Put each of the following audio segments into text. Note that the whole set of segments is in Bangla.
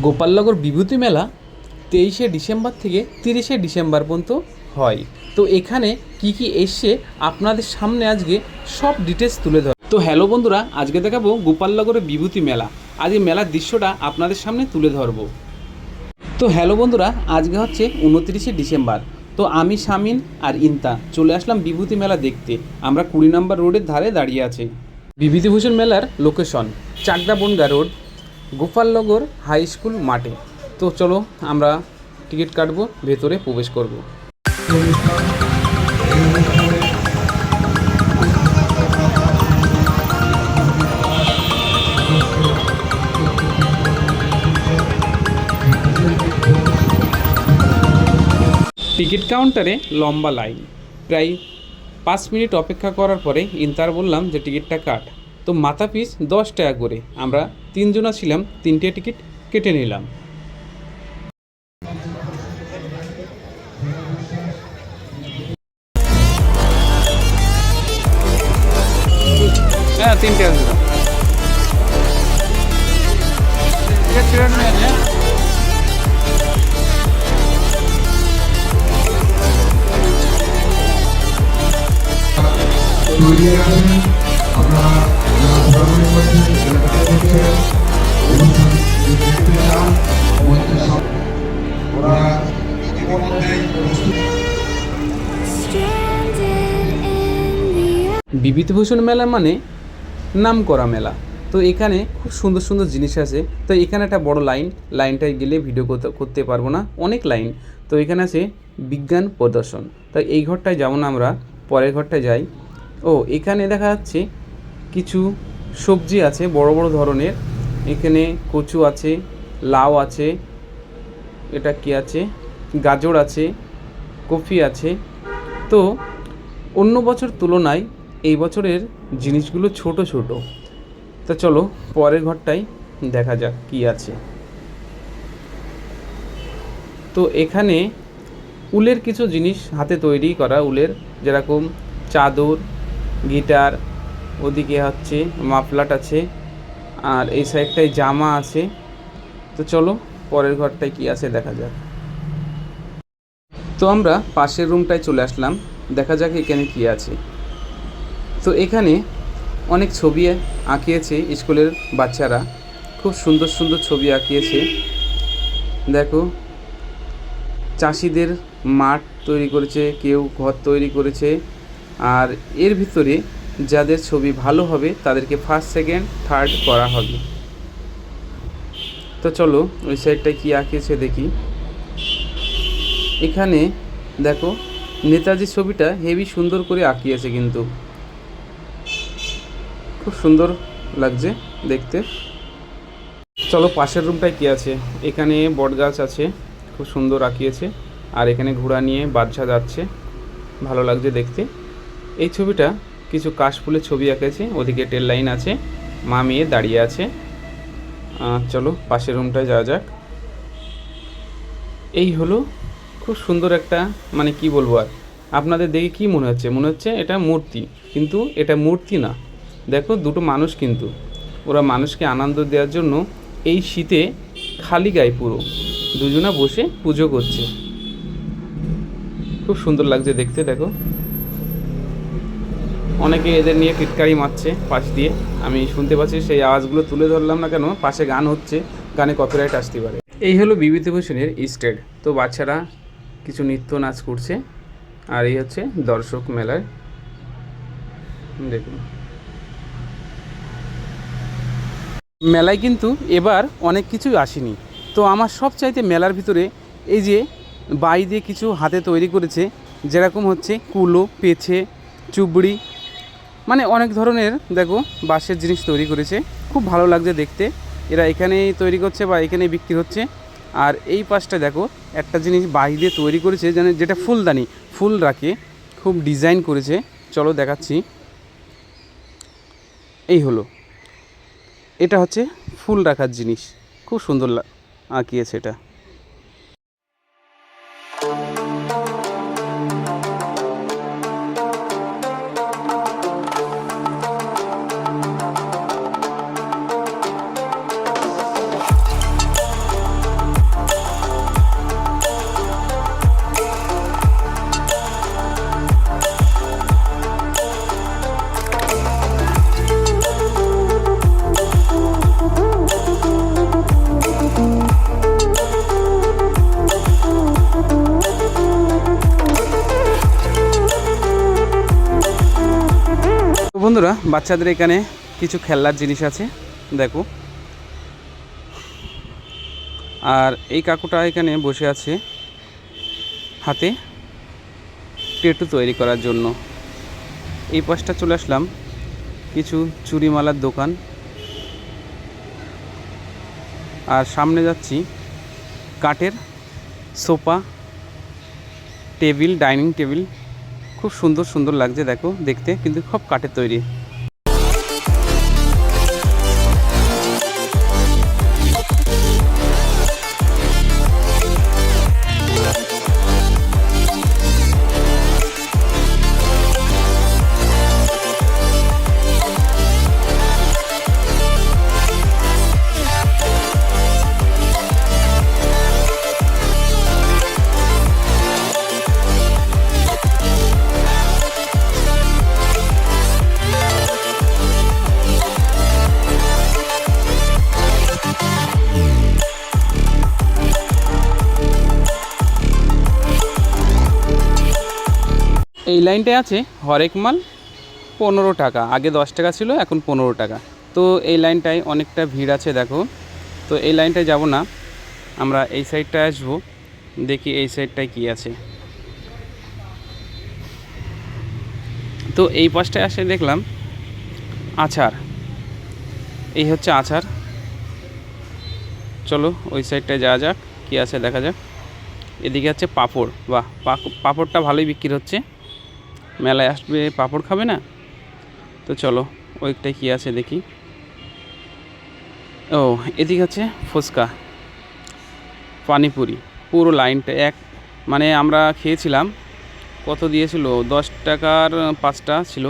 গোপালনগর বিভূতি মেলা তেইশে ডিসেম্বর থেকে তিরিশে ডিসেম্বর পর্যন্ত হয়। তো এখানে কি কি এসছে আপনাদের সামনে আজকে সব ডিটেলস তুলে ধর। তো হ্যালো বন্ধুরা আজকে দেখাবো গোপালনগরের বিভূতি মেলা। আজকে মেলার দৃশ্যটা আপনাদের সামনে তুলে ধরবো। তো হ্যালো বন্ধুরা আজকে হচ্ছে উনত্রিশে ডিসেম্বর। তো আমি শামিন আর ইন্তা চলে আসলাম বিভূতি মেলা দেখতে। আমরা কুড়ি নম্বর রোডের ধারে দাঁড়িয়ে আছি। বিভূতিভূষণ মেলার location Chakdah Bongaon road. Gopalnagar high school মাঠে। তো চলো আমরা টিকিট কাটবো, ভেতরে প্রবেশ করব। টিকিট কাউন্টারে লম্বা লাইন। প্রায় পাঁচ মিনিট অপেক্ষা করার পরে ইন্তার বললাম যে টিকিটটা কাট। তো মাথা পিস দশ টাকা করে। আমরা তিনজনা ছিলাম, তিনটে টিকিট কেটে নিলাম। হ্যাঁ তিনটে তৈরি আপনারা বিভূতিভূষণ মেলা মানে নাম করা মেলা। তো এখানে খুব সুন্দর সুন্দর জিনিস আছে। তো এখানে একটা বড় লাইন লাইনটায় গেলে ভিডিও করতে পারব না। অনেক লাইন। তো এখানে আছে বিজ্ঞান প্রদর্শন। তো এই ঘরটায় যেমন আমরা পরের ঘরটায় যাই। ও, এখানে দেখা যাচ্ছে কিছু সবজি আছে, বড় বড় ধরনের। এখানে কচু আছে, লাউ আছে, এটা কি আছে? গাজর আছে, কফি আছে। তো অন্য বছর তুলনায় এই বছরের জিনিসগুলো ছোট ছোট। তা চলো পরের ঘরটাই দেখা যাক কি আছে। তো এখানে উলের কিছু জিনিস হাতে তৈরি করা, উলের যেরকম চাদর, গিটার ওদিকে হচ্ছে মাফলাট আছে, আর এই সাইডটায় জামা আছে। তো চলো, পরের ঘরটায় কি আছে দেখা যাক। তো আমরা পাশের রুমটায় চলে আসলাম, দেখা যাক এখানে কি আছে। তো এখানে অনেক ছবি আঁকিয়েছে স্কুলের বাচ্চারা, খুব সুন্দর সুন্দর ছবি আঁকিয়েছে। দেখো, চাষিদের মাঠ তৈরি করেছে, কেউ ঘর তৈরি করেছে, আর এর ভিতরে যাদের ছবি ভালো হবে, তাদেরকে ফার্স্ট সেকেন্ড থার্ড করা হবে। তো চলো, ওই সাইডটায় কী আঁকিয়েছে দেখি। এখানে দেখো নেতাজির ছবিটা হেভি সুন্দর করে আঁকিয়েছে কিন্তু। খুব সুন্দর লাগছে দেখতে। চলো, পাশের রুমটায় কী আছে? এখানে বটগাছ আছে, খুব সুন্দর আঁকিয়েছে। আর এখানে ঘোড়া নিয়ে বাদশা যাচ্ছে, ভালো লাগছে দেখতে। এই ছবিটা কিছু কাশফুলের ছবি আঁকেছে, ওদিকে টেল লাইন আছে, মা মেয়ে দাঁড়িয়ে আছে। চলো পাশের রুমটায় যাওয়া যাক। এই হলো খুব সুন্দর একটা মানে কি বলব আর, আপনাদের দেখে কি মনে হচ্ছে? মনে হচ্ছে এটা মূর্তি, কিন্তু এটা মূর্তি না। দেখো দুটো মানুষ কিন্তু, ওরা মানুষকে আনন্দ দেওয়ার জন্য এই শীতে খালি গায়ে পুরো, দুজনা বসে পুজো করছে। খুব সুন্দর লাগছে দেখতে, দেখো। অনেকে এদের নিয়ে টিটকারি মারছে পাশ দিয়ে। আমি শুনতে পাচ্ছি সেই আওয়াজগুলো তুলে ধরলাম না কেন, পাশে গান হচ্ছে, গানে কপিরাইট আসতে পারে। এই হলো বিভূতিভূষণের স্টেড তো বাচ্চারা কিছু নৃত্য নাচ করছে, আর এই হচ্ছে দর্শক মেলায় দেখুন। মেলায় কিন্তু এবার অনেক কিছুই আসেনি। তো আমার সবচাইতে মেলার ভিতরে এই যে বাই দিয়ে কিছু হাতে তৈরি করেছে, যেরকম হচ্ছে কুলো, পেছে, চুবড়ি মানে অনেক ধরনের, দেখো, বাঁশের জিনিস তৈরি করেছে। খুব ভালো লাগছে দেখতে। এরা এখানেই তৈরি করছে বা এখানেই বিক্রি হচ্ছে। আর এই পাশটা দেখো, একটা জিনিস বাই দিয়ে তৈরি করেছে যেন যেটা ফুলদানি, ফুল রাখে, খুব ডিজাইন করেছে। চলো দেখাচ্ছি। এই হলো। এটা হচ্ছে ফুল রাখার জিনিস। খুব সুন্দর আঁকিয়েছে এটা। বন্ধুরা, বাচ্চাদের এখানে কিছু খেলনার জিনিস আছে, দেখো। আর এই কাকুটা এখানে বসে আছে হাতে টেটু তৈরি করার জন্য। এই পাশটা চলে আসলাম, কিছু চুরিমালার দোকান। আর সামনে যাচ্ছি কাঠের সোফা, টেবিল, ডাইনিং টেবিল। খুব সুন্দর সুন্দর লাগছে দেখো দেখতে কিন্তু সব কাঠের তৈরি। এই লাইনটায় আছে, হরেক মাল পনেরো টাকা। আগে দশ টাকা ছিল, এখন পনেরো টাকা। তো এই লাইনটায় অনেকটা ভিড় আছে, দেখো। তো এই লাইনটায় যাব না। আমরা এই সাইডটায় আসব, দেখি এই সাইডটায় কী আছে। তো এই পাশটায় আসে দেখলাম আচার এই হচ্ছে আচার চলো, ওই সাইডটায় যাওয়া যাক, কী আছে দেখা যাক। এদিকে আছে পাঁপড়। বাহ পাঁপড়টা ভালোই বিক্রি হচ্ছে। মেলায় আসবে, পাঁপড় খাবে না? তো চলো ওইটাই কী আছে দেখি। ও, এদিকে আছে ফুচকা, পানিপুরি, পুরো লাইনটা এক। মানে আমরা খেয়েছিলাম, কত দিয়েছিল? দশ টাকার পাঁচটা ছিল।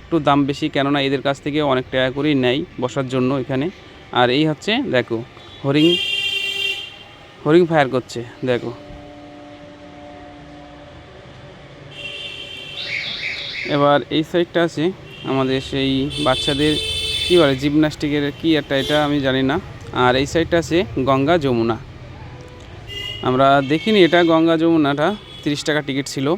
একটু দাম বেশি, কেননা এদের কাছ থেকে অনেক টাকা করেই নেয় বসার জন্য এখানে। আর এই হচ্ছে, দেখো হরিং হরিং ফায়ার করছে, দেখো। এবার এই সাইডটা আছে আমাদের সেই বাচ্চাদের কী বলে জিমনাস্টিকের কী একটা এটা আমি জানি না। আর এই সাইডটা আছে গঙ্গা যমুনা। আমরা দেখিনি এটা গঙ্গা যমুনাটা, তিরিশ টাকা টিকিট ছিল।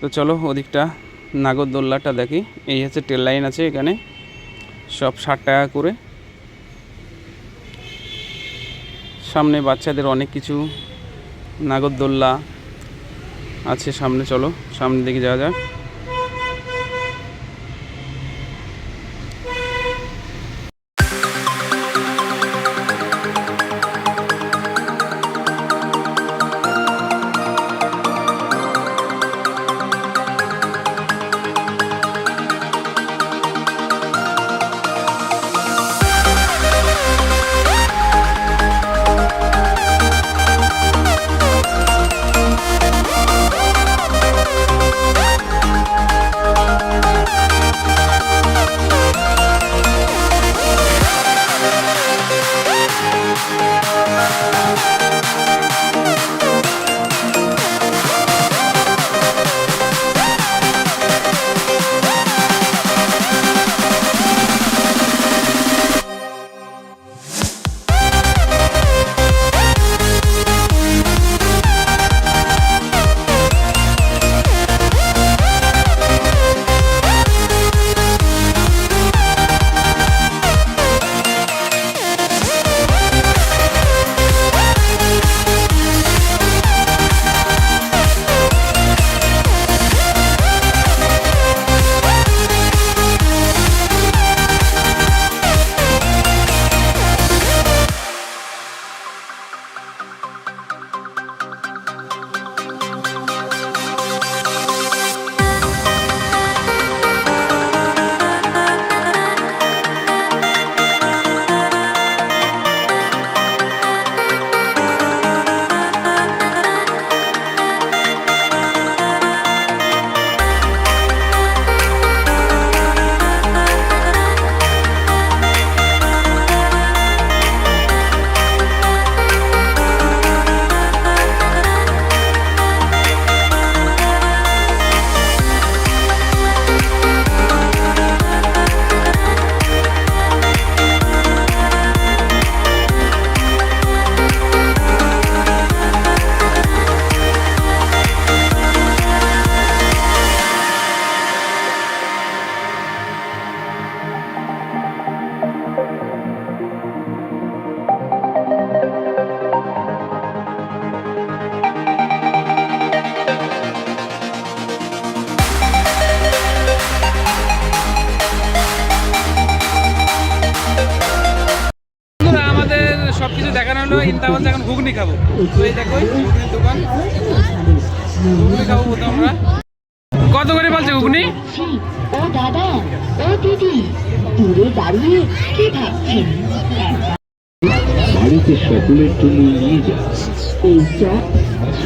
তো চলো ওদিকটা নাগরদোল্লাটা দেখি। এই হচ্ছে ট্রেন লাইন আছে এখানে। সব ষাট টাকা করে। সামনে বাচ্চাদের অনেক কিছু। নাগরদোল্লা আছে সামনে, চলো সামনের দিকে যাওয়া যাক। এখন হলো ইন্তা বলছে এখন ঘুগনি খাব। তো এই দেখো ঘুগনির দোকান। ঘুগনি খাব প্রথম আমরা। কত করে বলছে ঘুগনি? ও দাদা ও দিদি দূরে দাঁড়িয়ে কি ভাবছেন বাড়িতে সকলের জন্য নিয়ে চপ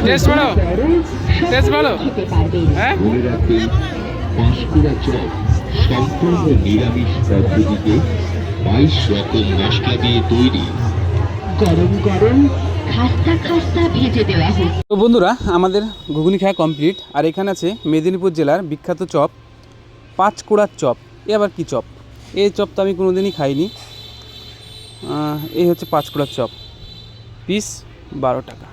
টেস্ট ভালো? টেস্ট ভালো? হ্যাঁ? পাঁশকুড়া চপ সম্পূর্ণ নিরামিষ পদ্ধতিতে বাইশ রকম মশলা দিয়ে তৈরি। গরম গরম। খাস্তা খাস্তা ভেজে দেওয়া হোক তো বন্ধুরা আমাদের ঘুগনি খাওয়া কমপ্লিট আর এখানে আছে মেদিনীপুর জেলার বিখ্যাত চপ পাঁচকুড়ার চপ। এ আবার কি চপ? এই চপ তো আমি কোনোদিনই খাইনি। এই হচ্ছে পাঁচকুড়ার চপ। পিস বারো টাকা।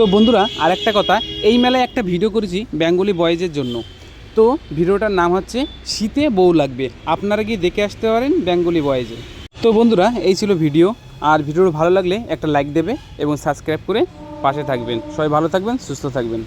তো বন্ধুরা আর একটা কথা, এই মেলায় একটা ভিডিও করেছি বেঙ্গলি বয়েজের জন্য। তো ভিডিওটার নাম হচ্ছে শীতে বউ লাগবে। আপনারা গিয়ে দেখে আসতে পারেন বেঙ্গলি বয়েজে তো বন্ধুরা, এই ছিল ভিডিও আর ভিডিওটা ভালো লাগলে একটা লাইক দেবে এবং সাবস্ক্রাইব করে পাশে থাকবেন। সবাই ভালো থাকবেন, সুস্থ থাকবেন।